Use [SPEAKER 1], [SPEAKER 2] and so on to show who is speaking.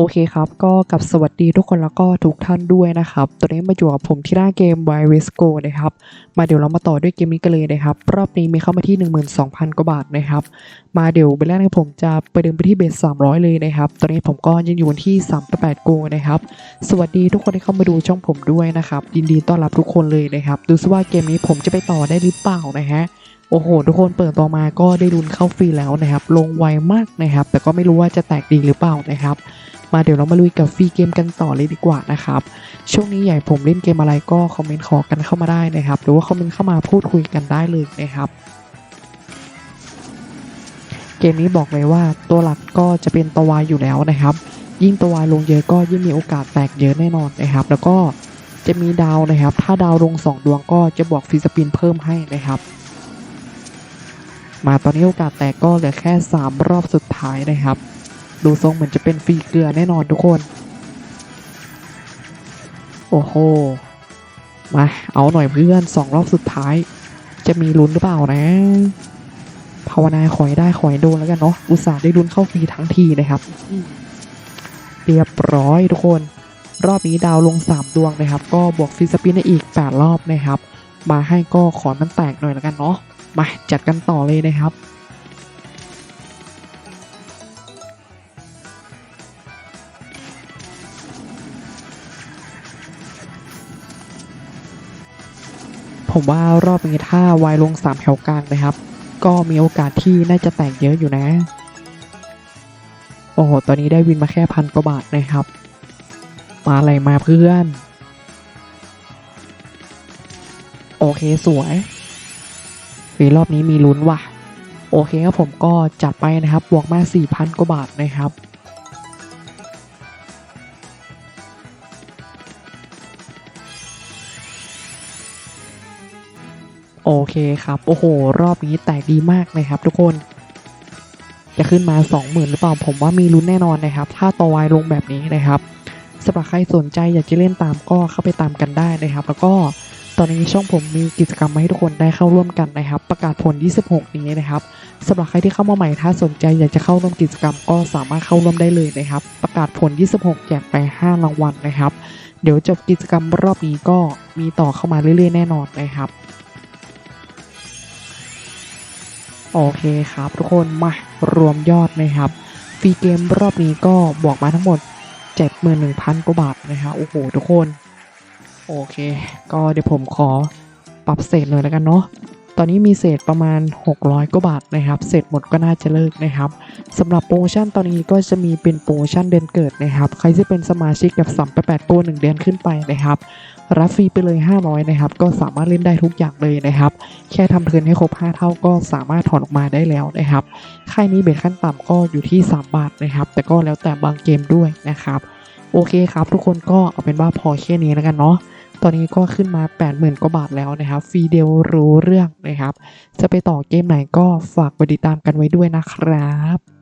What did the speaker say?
[SPEAKER 1] โอเคครับ ก็กับสวัสดีทุกคนแล้วก็ทุกท่านด้วยนะครับ ตอนนี้มาอยู่กับผมที่หน้าเกม w i r e s c o นะครับ มาเดี๋ยวเรามาต่อด้วยเกมนี้กันเลยนะครับ รอบนี้มีเข้ามาที่ 12,000 กว่าบาทนะครับ มาเดี๋ยวเบลแรกนะผมจะไปเดินไปที่เบส 300 เลยนะครับ ตอนนี้ผมก็ยังอยู่ที่ 388โกนะครับ สวัสดีทุกคนที่เข้ามาดูช่องผมด้วยนะครับ ยินดีต้อนรับทุกคนเลยนะครับ ดูซิว่าเกมนี้ผมจะไปต่อได้หรือเปล่านะฮะ โอ้โห ทุกคนเปิดต่อมาก็ได้รุนเข้าฟรีแล้วนะครับ ลงไวมากนะครับ แต่ก็ไม่รู้ว่าจะแตกดีหรือเปล่านะครับ มาเดี๋ยวเรามาลุยกับฟรีเกมกันต่อเลยดีกว่านะครับ ช่วงนี้ใหญ่ผมเล่นเกมอะไรก็คอมเมนต์ขอกันเข้ามาได้นะครับ หรือว่าคอมเมนต์เข้ามาพูดคุยกันได้เลยนะครับเกมนี้บอกเลยว่าตัวหลักก็จะเป็นตัววายอยู่แล้วนะครับ ยิ่งตัววายลงเยอะก็ยิ่งมีโอกาสแตกเยอะแน่นอนนะครับ แล้วก็จะมีดาวนะครับ ถ้าดาวลงสองดวงก็จะบวกฟรีสปินเพิ่มให้นะครับ มาตอนนี้โอกาสแตกก็เหลือแค่ 3 รอบสุดท้ายนะครับ ดูทรงเหมือนจะเป็นฟรีเกลือแน่นอนทุกคน โอ้โห มาเอาหน่อยเพื่อนสองรอบสุดท้าย จะมีลุ้นหรือเปล่านะภาวนาขอให้ได้ขอให้โดนแล้วกันเนาะอุตส่าห์ได้ลุ้นเข้าฟรีทั้งทีนะครับเรียบร้อยทุกคน รอบนี้ดาวลง 3 ดวงนะครับ ก็บวกฟรีสปินได้อีก 8 รอบนะครับ มาให้ก็ขอมันแตกหน่อยแล้วกันเนาะ มาจัดกันต่อเลยนะครับ ผมว่ารอบนี้ถ้าวายลงสามแถวกลางนะครับ ก็มีโอกาสที่น่าจะแตกเยอะอยู่นะ โอ้โห ตอนนี้ได้วินมาแค่พันกว่าบาทนะครับ มาอะไรมาเพื่อน โอเคสวย ฟีรอบนี้มีลุ้นว่ะ โอเคครับผมก็จัดไปนะครับ บวกมา 4,000 กว่าบาทนะครับโอเคครับ โอ้โห รอบนี้แตกดีมากนะครับทุกคน จะขึ้นมา 20,000 หรือเปล่า ผมว่ามีลุ้นแน่นอนนะครับ ถ้าต่อวายลงแบบนี้นะครับสำหรับใครสนใจอยากจะเล่นตามก็เข้าไปตามกันได้นะครับ แล้วก็ ตอนนี้ช่องผมมีกิจกรรมมาให้ทุกคนได้เข้าร่วมกันนะครับ ประกาศผล 26 นี้นะครับสำหรับใครที่เข้ามาใหม่ถ้าสนใจอยากจะเข้าร่วมกิจกรรมก็สามารถเข้าร่วมได้เลยนะครับ ประกาศผล 26 แจกไป 5 รางวัลนะครับ เดี๋ยวจบกิจกรรมรอบนี้ก็มีต่อเข้ามาเรื่อยๆ แน่นอนนะครับโอเคครับทุกคนมารวมยอดนะครับฟรีเกมรอบนี้ก็บวกมาทั้งหมด 71,000กว่าบาทนะครับโอ้โหทุกคน โอเค ก็เดี๋ยวผมขอปรับเศษหน่อยแล้วกันเนาะตอนนี้มีเศษประมาณ 600กว่าบาทนะครับเศษหมดก็น่าจะเลิกนะครับสำหรับโปรโมชั่นตอนนี้ก็จะมีเป็นโปรโมชั่นเดือนเกิดนะครับใครที่เป็นสมาชิกกับ3 8 8โปร1เดือนขึ้นไปนะครับรับฟรีไปเลย 500นะครับก็สามารถเล่นได้ทุกอย่างเลยนะครับ แค่ทำเทิร์นให้ครบ 5 เท่าก็สามารถถอนออกมาได้แล้วนะครับค่ายนี้เบสขั้นต่ำก็อยู่ที่ 3 บาทนะครับ แต่ก็แล้วแต่บางเกมด้วยนะครับ โอเคครับ ทุกคนก็เอาเป็นว่าพอแค่นี้แล้วกันเนาะ ตอนนี้ก็ขึ้นมา 80,000 กว่าบาทแล้วนะครับฟรีเดียวรู้เรื่องนะครับ จะไปต่อเกมไหนก็ฝากกดติดตามกันไว้ด้วยนะครับ